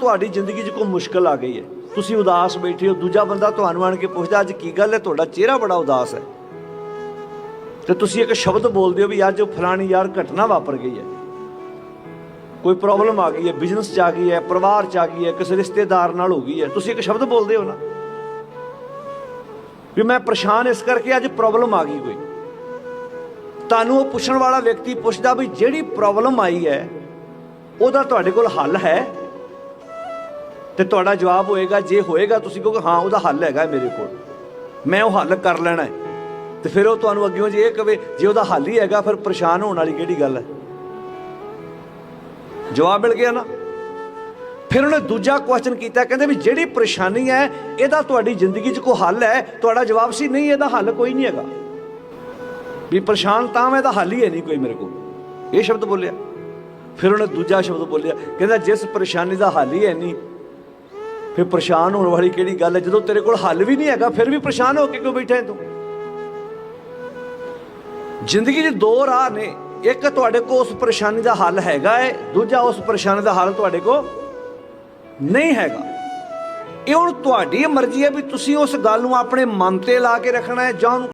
ਤੁਹਾਡੀ ਜ਼ਿੰਦਗੀ 'ਚ ਕੋਈ ਮੁਸ਼ਕਲ ਆ ਗਈ ਹੈ। ਤੁਸੀਂ ਉਦਾਸ ਬੈਠੇ ਹੋ, ਦੂਜਾ ਬੰਦਾ ਤੁਹਾਨੂੰ ਆਣ ਕੇ ਪੁੱਛਦਾ, ਅੱਜ ਕੀ ਗੱਲ ਹੈ? ਤੁਹਾਡਾ ਚਿਹਰਾ ਬੜਾ ਉਦਾਸ ਹੈ। ਤੇ ਤੁਸੀਂ ਇੱਕ ਸ਼ਬਦ ਬੋਲਦੇ ਹੋ ਵੀ ਅੱਜ ਫਲਾਣੀ ਯਾਰ ਘਟਨਾ ਵਾਪਰ ਗਈ ਹੈ। ਕੋਈ ਪ੍ਰੋਬਲਮ ਆ ਗਈ ਹੈ ਬਿਜ਼ਨਸ 'ਚ ਆ ਗਈ ਹੈ, ਪਰਿਵਾਰ 'ਚ ਆ ਗਈ ਹੈ, ਕਿਸੇ ਰਿਸ਼ਤੇਦਾਰ ਨਾਲ ਹੋ ਗਈ ਹੈ। ਤੁਸੀਂ ਇੱਕ ਸ਼ਬਦ ਬੋਲਦੇ ਹੋ ਨਾ। ਵੀ ਮੈਂ ਪਰੇਸ਼ਾਨ ਇਸ ਕਰਕੇ ਅੱਜ ਪ੍ਰੋਬਲਮ ਆ ਗਈ ਕੋਈ। ਤੁਹਾਨੂੰ ਉਹ ਪੁੱਛਣ ਵਾਲਾ ਵਿਅਕਤੀ ਪੁੱਛਦਾ ਵੀ ਜਿਹੜੀ ਪ੍ਰੋਬਲਮ ਆਈ ਹੈ, ਉਹਦਾ ਤੁਹਾਡੇ ਕੋਲ ਹੱਲ ਹੈ? ਤੇ ਤੁਹਾਡਾ ਜਵਾਬ ਹੋਏਗਾ, ਜੇ ਹੋਏਗਾ ਤੁਸੀਂ ਕਹੋਗੇ, ਹਾਂ, ਉਹਦਾ ਹੱਲ ਹੈਗਾ ਮੇਰੇ ਕੋਲ। ਮੈਂ ਉਹ ਹੱਲ ਕਰ ਲੈਣਾ ਹੈ। ਤੇ ਫਿਰ ਉਹ ਤੁਹਾਨੂੰ ਅੱਗਿਓਂ ਜੇ ਇਹ ਕਵੇ, ਜੇ ਉਹਦਾ ਹੱਲ ਹੀ ਹੈਗਾ, ਫਿਰ ਪਰੇਸ਼ਾਨ ਹੋਣ ਵਾਲੀ ਕਿਹੜੀ ਗੱਲ ਹੈ? ਜਵਾਬ ਮਿਲ ਗਿਆ ਨਾ? ਫਿਰ ਉਹਨੇ ਦੂਜਾ ਕੁਐਸਚਨ ਕੀਤਾ, ਕਹਿੰਦੇ ਵੀ ਜਿਹੜੀ ਪਰੇਸ਼ਾਨੀ ਹੈ, ਇਹਦਾ ਤੁਹਾਡੀ ਜ਼ਿੰਦਗੀ 'ਚ ਕੋਈ ਹੱਲ ਹੈ? ਤੁਹਾਡਾ ਜਵਾਬ ਸੀ, ਨਹੀਂ, ਇਹਦਾ ਹੱਲ ਕੋਈ ਨਹੀਂ ਹੈਗਾ। ਵੀ ਪਰੇਸ਼ਾਨ ਤਾਂ ਮੈਂ, ਇਹਦਾ ਹੱਲ ਹੀ ਹੈ ਨਹੀਂ ਕੋਈ ਮੇਰੇ ਕੋਲ। ਇਹ ਸ਼ਬਦ ਬੋਲਿਆ। ਫਿਰ ਉਹਨੇ ਦੂਜਾ ਸ਼ਬਦ ਬੋਲਿਆ, ਕਹਿੰਦਾ, ਜਿਸ ਪਰੇਸ਼ਾਨੀ ਦਾ ਹੱਲ ਹੀ ਹੈ ਨਹੀਂ ਫਿਰ ਪਰੇਸ਼ਾਨ ਹੋਣ ਵਾਲੀ ਕਿਹੜੀ ਗੱਲ ਹੈ? ਜਦੋਂ ਤੇਰੇ ਕੋਲ ਹੱਲ ਵੀ ਨਹੀਂ ਹੈਗਾ, ਫਿਰ ਵੀ ਪਰੇਸ਼ਾਨ ਹੋ ਕੇ ਕਿਉਂ ਬੈਠਾ ਹੈ ਤੂੰ? ਜ਼ਿੰਦਗੀ ਦੇ ਦੋ ਰਾਹ ਨੇ। ਇੱਕ ਤੁਹਾਡੇ ਕੋਲ ਉਸ ਪਰੇਸ਼ਾਨੀ ਦਾ ਹੱਲ ਹੈਗਾ ਹੈ, ਦੂਜਾ ਉਸ ਪਰੇਸ਼ਾਨੀ ਦਾ ਹੱਲ ਤੁਹਾਡੇ ਕੋਲ ਨਹੀਂ ਹੈਗਾ। ਇਹ ਹੁਣ ਤੁਹਾਡੀ ਮਰਜ਼ੀ ਹੈ ਵੀ ਤੁਸੀਂ ਉਸ ਗੱਲ ਨੂੰ ਆਪਣੇ ਮਨ ਤੇ ਲਾ ਕੇ ਰੱਖਣਾ ਹੈ ਜਾਂ ਉਹਨੂੰ